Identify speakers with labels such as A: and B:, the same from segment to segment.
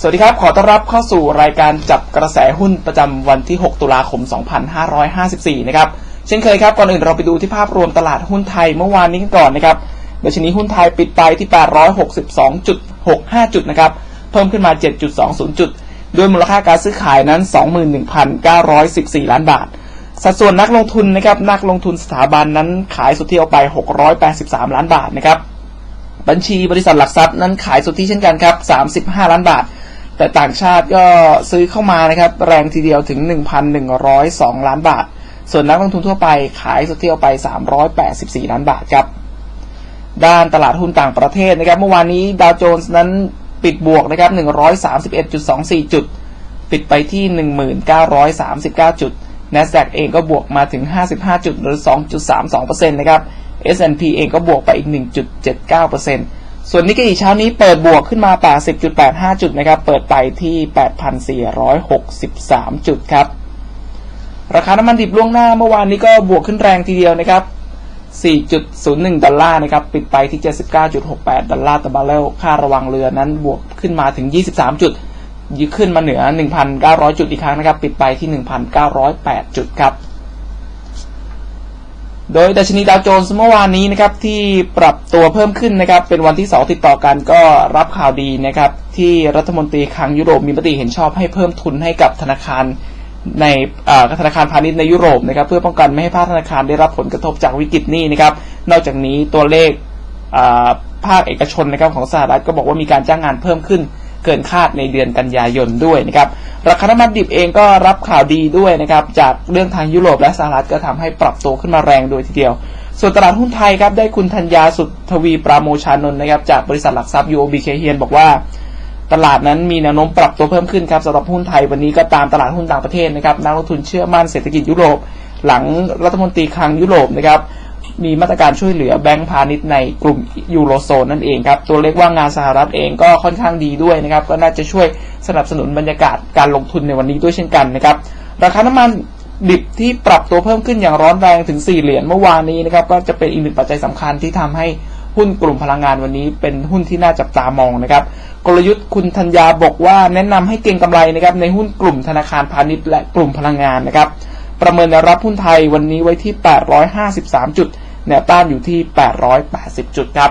A: สวัสดีครับ ขอต้อนรับเข้าสู่รายการจับกระแสหุ้นประจำวันที่ 6 ตุลาคม 2554 นะครับ เช่นเคยครับ ก่อนอื่นเราไปดูที่ภาพรวมตลาดหุ้นไทยเมื่อวานนี้กันก่อนนะครับดัชนีหุ้นไทยปิดไปที่ 862.65 จุดนะครับ เพิ่มขึ้นมา 7.20 จุด ด้วยมูลค่าการซื้อขายนั้น 21,914 ล้านบาท สัดส่วนนักลงทุนนะครับ นักลงทุนสถาบันนั้นขายสุทธิออกไป 683 ล้านบาทนะครับ บัญชีบริษัทหลักทรัพย์นั้นขายสุทธิเช่นกันครับ 35 ล้านบาท แต่ต่างชาติก็ซื้อเข้ามานะครับ แรงทีเดียวถึง 1,102 ล้านบาท ส่วนนักลงทุนทั่วไปขายสุทธิออกไป 384 ล้านบาทครับ ด้านตลาดหุ้นต่างประเทศนะครับ เมื่อวานนี้ดาวโจนส์นั้นปิดบวกนะครับ 131.24 จุด ปิดไปที่ 1939 จุด NASDAQ เองก็บวกมาถึง 55 จุดหรือ 2.32%นะครับ S&P เองก็บวกไปอีก 1.79% ส่วนนิกเกอีเช้านี้เปิดบวกขึ้นมา 80.85 จุดนะครับ เปิดไปที่ 8,463 จุดครับ ราคาน้ำมันดิบล่วงหน้าเมื่อวานนี้ก็บวกขึ้นแรงทีเดียวนะครับ 4.01 ดอลลาร์นะครับ ปิดไปที่ 79.68 ดอลลาร์ต่อบาร์เรล ค่าระวังเรือนั้นบวกขึ้นมาถึง 23 จุดยึดขึ้นมาเหนือ 1,900 จุดอีกครั้งนะครับ ปิดไปที่ 1,908 จุดครับ โดยดัชนีดาวโจนส์เมื่อวานนี้นะครับที่ปรับตัวเพิ่มขึ้นนะครับเป็นวันที่ 2 ติดต่อกันก็รับข่าวดีนะครับที่รัฐมนตรีคลังยุโรปมีมติเห็นชอบให้เพิ่มทุนให้กับธนาคารในธนาคารพาณิชย์ในยุโรปนะครับเพื่อป้องกันไม่ให้ภาคธนาคารได้รับผลกระทบจากวิกฤตนี้นะครับนอกจากนี้ตัวเลขภาคเอกชนนะครับของสหรัฐก็บอกว่ามีการจ้างงานเพิ่มขึ้นเกินคาดในเดือนกันยายนด้วยนะครับราคาน้ำมันดิบเองก็รับข่าวดีด้วยนะครับ จากเรื่องทางยุโรปและสหรัฐก็ทำให้ปรับตัวขึ้นมาแรงโดยทีเดียว ส่วนตลาดหุ้นไทยครับได้คุณธัญญาสุทธวีปราโมชานนท์นะครับจากบริษัทหลักทรัพย์ UOB เคเฮียนบอกว่า ตลาดนั้นมีแนวโน้มปรับตัวเพิ่มขึ้นครับสำหรับหุ้นไทยวันนี้ก็ตามตลาดหุ้นต่างประเทศนะครับนักลงทุนเชื่อมั่นเศรษฐกิจยุโรปหลังรัฐมนตรีคลังยุโรปนะครับ มีมาตรการช่วยเหลือแบงก์พาณิชย์ในกลุ่มยูโรโซนนั่นเองครับ ตัวเลขว่างงานสหรัฐเองก็ค่อนข้างดีด้วยนะครับ ก็น่าจะช่วยสนับสนุนบรรยากาศการลงทุนในวันนี้ด้วยเช่นกันนะครับ ราคาน้ำมันดิบที่ปรับตัวเพิ่มขึ้นอย่างร้อนแรงถึง 4 เหรียญเมื่อวานนี้นะครับ ก็จะเป็นอีกหนึ่งปัจจัยสำคัญที่ทำให้หุ้นกลุ่มพลังงานวันนี้เป็นหุ้นที่น่าจับตามองนะครับ กลยุทธ์คุณธัญญาบอกว่าแนะนำให้เก็งกำไรนะครับในหุ้นกลุ่มธนาคารพาณิชย์และกลุ่มพลังงานนะครับ ประเมินรับหุ้นไทยวันนี้ไว้ที่ 853จุด แนวต้านอยู่ที่ 880 จุดครับ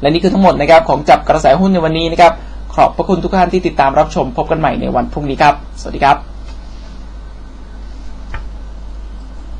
A: และนี่คือทั้งหมดนะครับของจับกระแสหุ้นในวันนี้นะครับ ขอบพระคุณทุกท่านที่ติดตามรับชมพบกันใหม่ในวันพรุ่งนี้ครับ สวัสดีครับ